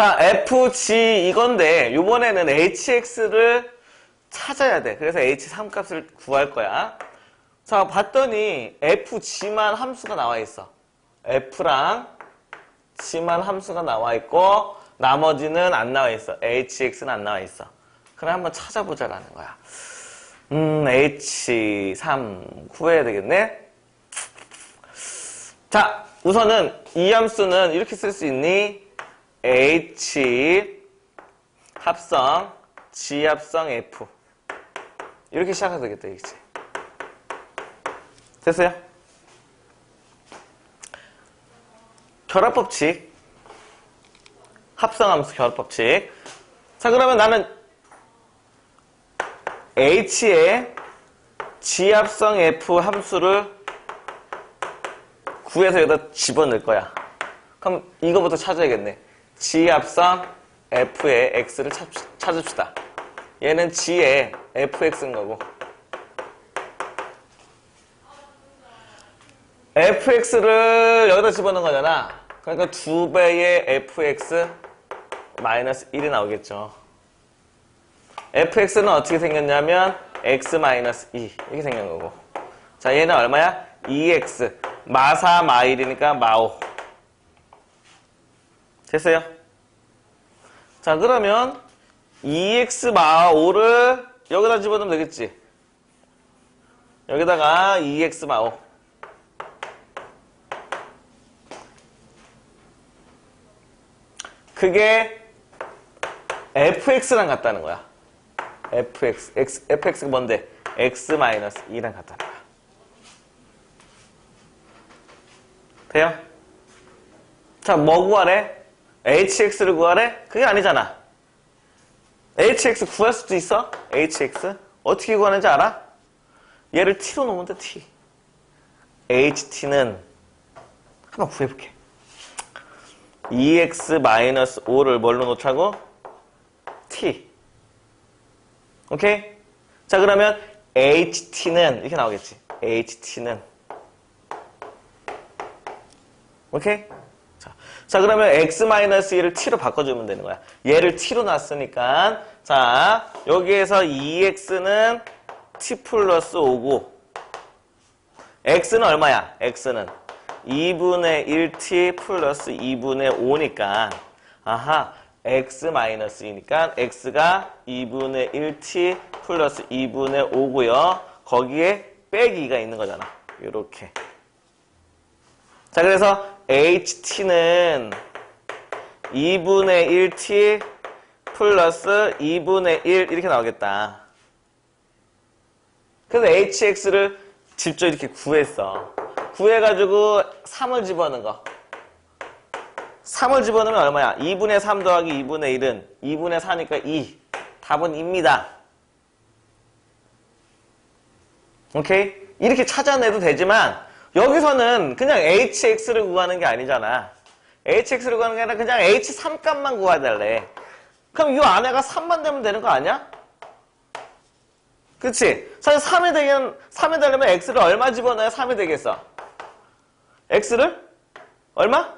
자, FG 이건데 이번에는 HX를 찾아야 돼. 그래서 H3 값을 구할 거야. 자, 봤더니 FG만 함수가 나와 있어. F랑 G만 함수가 나와 있고 나머지는 안 나와 있어. HX는 안 나와 있어. 그럼 한번 찾아보자라는 거야. 음, H3 구해야 되겠네. 자, 우선은 이 함수는 이렇게 쓸 수 있니? H 합성 G 합성 F. 이렇게 시작해도 되겠다, 이거지. 됐어요? 결합법칙. 합성함수 결합법칙. 자 그러면 나는 H의 G합성 F 함수를 구해서 여기다 집어넣을 거야. 그럼 이거부터 찾아야겠네 G합성 F의 X를 찾, 찾읍시다 얘는 G의 FX인 거고 fx를 여기다 집어넣은 거잖아. 그러니까 두 배의 fx 마이너스 1이 나오겠죠. fx는 어떻게 생겼냐면 x 마이너스 2 이렇게 생긴 거고. 자, 얘는 얼마야? 2x 마사 마일이니까 마오. 됐어요? 자, 그러면 2x 마오를 여기다 집어넣으면 되겠지. 여기다가 2x 마오. 그게 fx랑 같다는 거야. fx, x, fx가 뭔데? x-2랑 같다는 거야. 돼요? 자, 뭐 구하래? Hx를 구하래? 그게 아니잖아. hx 구할 수도 있어? hx? 어떻게 구하는지 알아? 얘를 t로 놓으면 돼, t. ht는 한번 구해볼게. 2x-5를 뭘로 놓자고? t. 오케이? 자, 그러면 ht는 이렇게 나오겠지. ht는 오케이? 자, 자 그러면 x-1을 t로 바꿔주면 되는 거야. 얘를 t로 놨으니까 자, 여기에서 2x는 t 플러스 5고 x는 얼마야? x는 2분의 1t 플러스 2분의 5니까 아하 x 마이너스 2니까 x가 2분의 1t 플러스 2분의 5고요. 거기에 빼기 2가 있는 거잖아. 이렇게. 자 그래서 ht는 2분의 1t 플러스 2분의 1 이렇게 나오겠다. 그래서 hx를 직접 이렇게 구했어. 구해가지고 3을 집어넣은 거. 3을 집어넣으면 얼마야? 2분의 3 더하기 2분의 1은 2분의 4니까 2. 답은 2입니다. 오케이? 이렇게 찾아내도 되지만 여기서는 그냥 hx를 구하는 게 아니잖아. hx를 구하는 게 아니라 그냥 h3 값만 구해달래. 그럼 이 안에가 3만 되면 되는 거 아니야? 그치? 사실 3이 되면, 3이 되려면 x를 얼마 집어넣어야 3이 되겠어? x를? 얼마?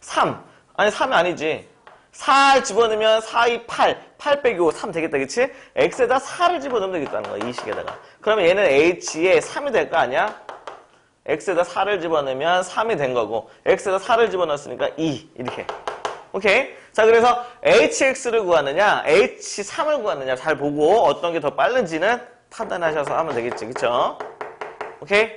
3. 아니, 3이 아니지. 4 집어넣으면 4, 2, 8. 8 빼기 5, 3 되겠다, 그치? x에다 4를 집어넣으면 되겠다는 거야, 이 식에다가. 그러면 얘는 h에 3이 될 거 아니야? X에다 4를 집어넣으면 3이 된 거고, x에다 4를 집어넣었으니까 2. 이렇게. 오케이? 자, 그래서 hx를 구하느냐, h3을 구하느냐 잘 보고 어떤 게 더 빠른지는 판단하셔서 하면 되겠지, 그쵸? 오케이?